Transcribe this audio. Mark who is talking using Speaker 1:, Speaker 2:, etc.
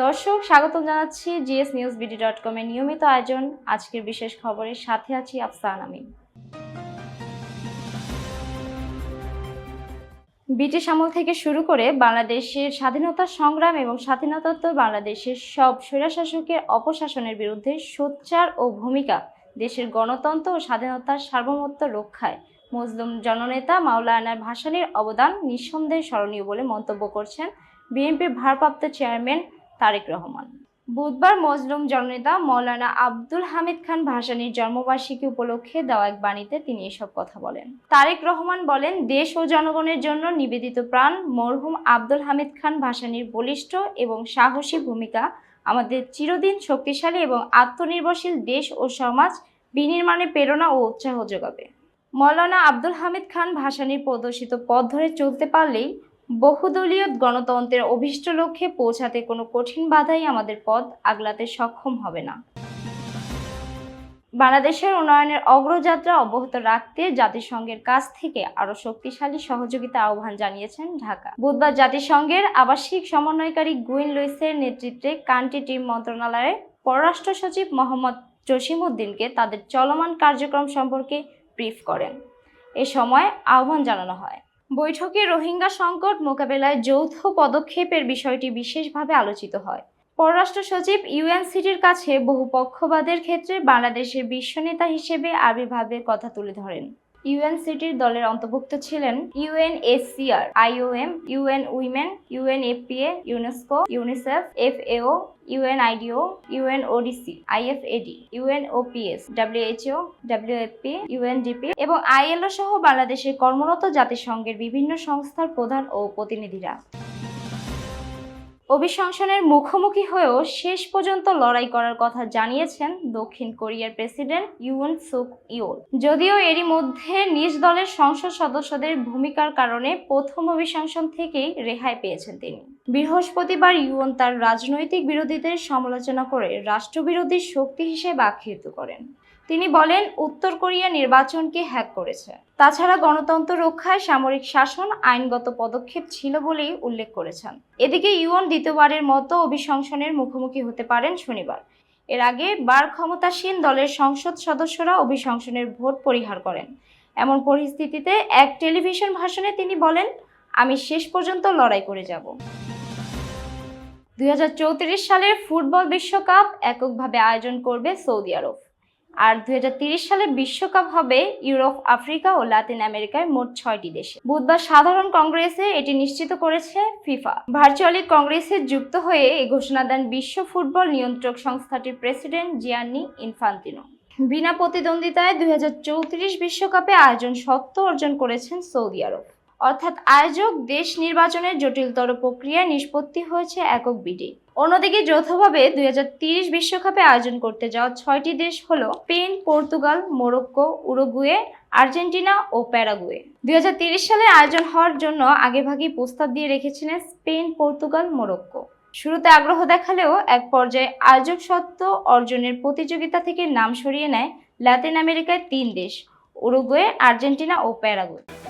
Speaker 1: দর্শক, স্বাগতম জানাচ্ছি জিএস নিউজ বিডি ডট কমের নিয়মিত আয়োজন। আজকের বিশেষ খবরের সাথে আছি আফসান আমিন। ব্রিটিশ আমল থেকে শুরু করে বাংলাদেশের স্বাধীনতা সংগ্রাম এবং স্বাধীনতোত্তর বাংলাদেশের সব স্বৈরাশাসকের অপশাসনের বিরুদ্ধে সোচ্চার ও ভূমিকা দেশের গণতন্ত্র ও স্বাধীনতার সার্বভৌমত্ব রক্ষায়। মুসলিম জননেতা মাওলানা ভাসানীর অবদান নিঃসন্দেহে স্মরণীয় বলে মন্তব্য করছেন বিএনপির ভারপ্রাপ্ত চেয়ারম্যান তারেক রহমান। বুধবার মজলুম জননেতা মৌলানা আব্দুল হামিদ খান ভাসানীর জন্মবার্ষিকী উপলক্ষে দেওয়া এক বাণীতে তিনি এসব কথা বলেন। তারেক রহমান বলেন, দেশ ও জনগণের জন্য নিবেদিত প্রাণ, মরহুম আব্দুল হামিদ খান ভাসানীর বলিষ্ঠ এবং সাহসী ভূমিকা, আমাদের চিরদিন শক্তিশালী এবং আত্মনির্ভরশীল দেশ ও সমাজ বিনির্মাণে প্রেরণা ও উৎসাহ যোগাবে। মৌলানা আব্দুল হামিদ খান ভাসানীর প্রদর্শিত পথ ধরে চলতে পারলেই বহুদলীয় গণতন্ত্রের অভীষ্ট লক্ষ্যে পৌঁছাতে কোনো কঠিন বাধাই আমাদের পথ আগলাতে সক্ষম হবে না। বাংলাদেশের উন্নয়নের অগ্রযাত্রা অব্যাহত রাখতে জাতিসংঘের কাছ থেকে আরও শক্তিশালী সহযোগিতা আহ্বান জানিয়েছেন ঢাকা। বুধবার জাতিসংঘের আবাসিক সমন্বয়কারী গুইন লুইসের নেতৃত্বে কান্ট্রি টিম মন্ত্রণালয়ের পররাষ্ট্র সচিব মোহাম্মদ জসিমউদ্দিনকে তাদের চলমান কার্যক্রম সম্পর্কে ব্রিফ করেন। এ সময় আহ্বান জানানো হয়। বৈঠকে রোহিঙ্গা সংকট মোকাবেলায় যৌথ পদক্ষেপের বিষয়টি বিশেষভাবে আলোচিত হয়। পররাষ্ট্র সচিব ইউএনসিটির কাছে বহু পক্ষবাদের ক্ষেত্রে বাংলাদেশের বিশ্বনেতা হিসেবে আবির্ভাবের কথা তুলে ধরেন। ইউএনসিটির দলের অন্তর্ভুক্ত ছিলেন UNSCR, IOM, UN women, UNFPA, UNESCO, UNICEF, FAO, UNIDO, UNODC, IFAD, UNOPS, WHO, WFP, UNDP এবং আইএলও সহ বাংলাদেশের কর্মরত জাতিসংঘের বিভিন্ন সংস্থার প্রধান ও প্রতিনিধিরা। অভিশংসনের মুখোমুখি হয়েও শেষ পর্যন্ত লড়াই করার কথা জানিয়েছেন দক্ষিণ কোরিয়ার প্রেসিডেন্ট ইউন সুক ইউল। যদিও এরই মধ্যে নিজ দলের সংসদ সদস্যদের ভূমিকার কারণে প্রথম অভিশংসন থেকেই রেহাই পেয়েছেন তিনি। বৃহস্পতিবার ইউন তার রাজনৈতিক বিরোধীদের সমালোচনা করে রাষ্ট্রবিরোধী শক্তি হিসেবে আখ্যায়িত করেন। তিনি বলেন, উত্তর কোরিয়া নির্বাচনকে হ্যাক করেছে। তাছাড়া গণতন্ত্র রক্ষায় সামরিক শাসন আইনগত পদক্ষেপ ছিল বলেই উল্লেখ করেছেন। এদিকে ইউএন দ্বিতীয়বারের মতো অভিশংসনের মুখোমুখি হতে পারেন শনিবার। এর আগে বার ক্ষমতাসীন দলের সংসদ সদস্যরা অভিশংসনের ভোট পরিহার করেন। এমন পরিস্থিতিতে এক টেলিভিশন ভাষণে তিনি বলেন, আমি শেষ পর্যন্ত লড়াই করে যাব। দুই হাজার চৌত্রিশ সালের ফুটবল বিশ্বকাপ এককভাবে আয়োজন করবে সৌদি আরব। আর দুই সালে বিশ্বকাপ হবে ইউরোপ, আফ্রিকা ও লাতিন আমেরিকায় মোট ছয়টি দেশে। বুধবার সাধারণ কংগ্রেসে এটি নিশ্চিত করেছে ফিফা। ভার্চুয়ালি কংগ্রেসে যুক্ত হয়ে এই ঘোষণা দেন বিশ্ব ফুটবল নিয়ন্ত্রক সংস্থাটির প্রেসিডেন্ট জিয়ান্নি ইনফান্তিনো। বিনা প্রতিদ্বন্দ্বিতায় দুই বিশ্বকাপে আয়োজন সত্ত্ব অর্জন করেছেন সৌদি আরব। অর্থাৎ আয়োজক দেশ নির্বাচনের জটিলতর প্রক্রিয়ায় নিষ্পত্তি হয়েছে একক বিডি। অন্যদিকে যৌথভাবে দুই বিশ্বকাপে আয়োজন করতে যাওয়া ছয়টি দেশ হলো Spain, Portugal, Morocco, Uruguay, Argentina ও প্যারাগুয়ে। দুই সালে আয়োজন হওয়ার জন্য আগেভাগেই প্রস্তাব দিয়ে রেখেছিলেন স্পেন, পর্তুগাল, মোরক্কো। শুরুতে আগ্রহ দেখালেও এক পর্যায়ে আয়োজক সত্ত্ব অর্জনের প্রতিযোগিতা থেকে নাম সরিয়ে নেয় লাতিন আমেরিকায় তিন দেশ, উরুগুয়ে, আর্জেন্টিনা ও প্যারাগুয়ে।